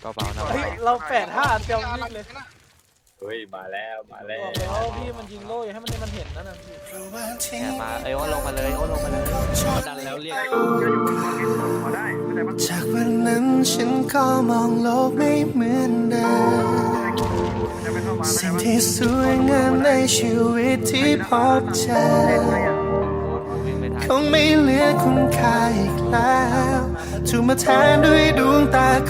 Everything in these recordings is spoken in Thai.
เบาๆนะเฮ้ยเราแปดห้าเตียวยิงเลยเฮ้ยมาแล้วมาแล้บวอกแล้วพี่มันยิงโล่อย่าให้มันมันเห็นนั่นน่ะพี่แอบมาเอ้ยโอ้ลงมาเลยโอ้ลงมาเลยดันแล้วเรียกจากวันนั้นฉันก็มองโลกไม่เหมือนเดิมสิ่งที่สวยงามในชีวิตที่พบเจอวิ่งไม่ทันคงไม่เหลือคุณค่าอีกแล้วถูกมาแทนด้วยดวงตาคู่หนึ่งของ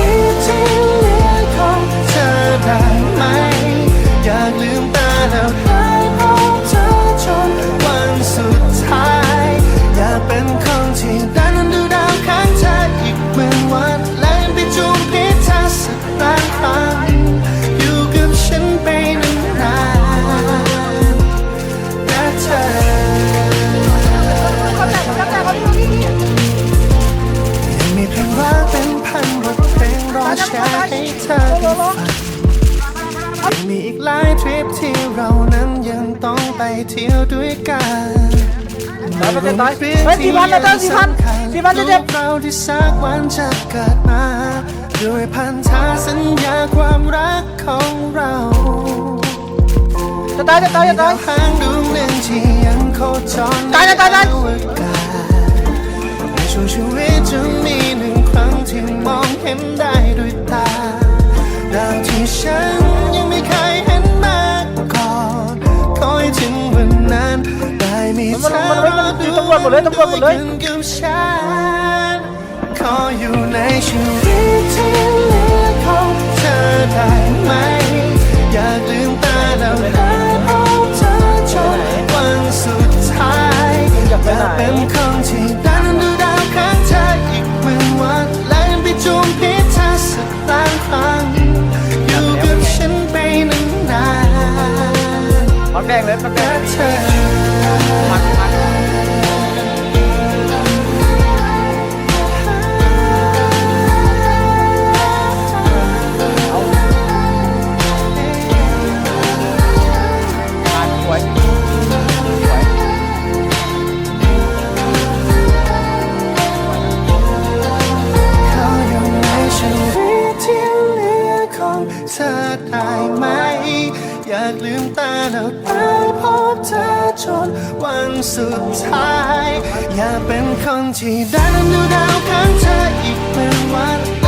ยังมีอีกหลายทริปที่เรานั้นยังต้องไปเที่ยวด้วยกันตายไปเจ็บตายเฮ้ยสี่พันแล้วเต้สี่พันสี่พันจะเจ็บเราที่สักวันจะเกิดมาด้วยพันธะสัญญาความรักของเราจะตายจะตายจะตายดวหางดวงหนึ่งที่ยังโคจรตายแล้วตายแล้วในอวกาศ มีเธอมันมันมันมันตำรวจหมดเลยตำรวจหมดเลยกันกับฉันขออยู่ในชีวิตที่เหลือของเธอได้ไหม อยากลืมตาแล้วได้พบเธอจนวันสุดท้ายอยากเป็นคนที่ากลืมตาแล้วได้พบเธอจนวันสุดท้าย อย่าเป็นคนที่ได้นั้นดูดาวข้างเธออีกเป็นวัน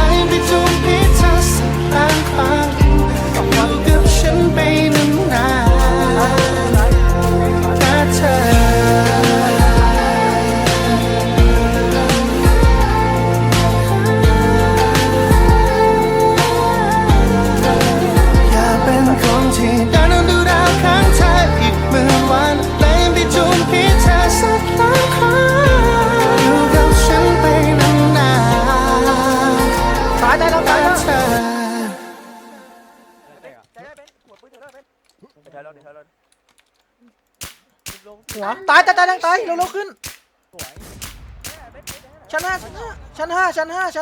หัวตายตายตายตายเร็วๆขึ้นชั้นห้าชั้นห้าชั้นห้าชั้นห้าชั้น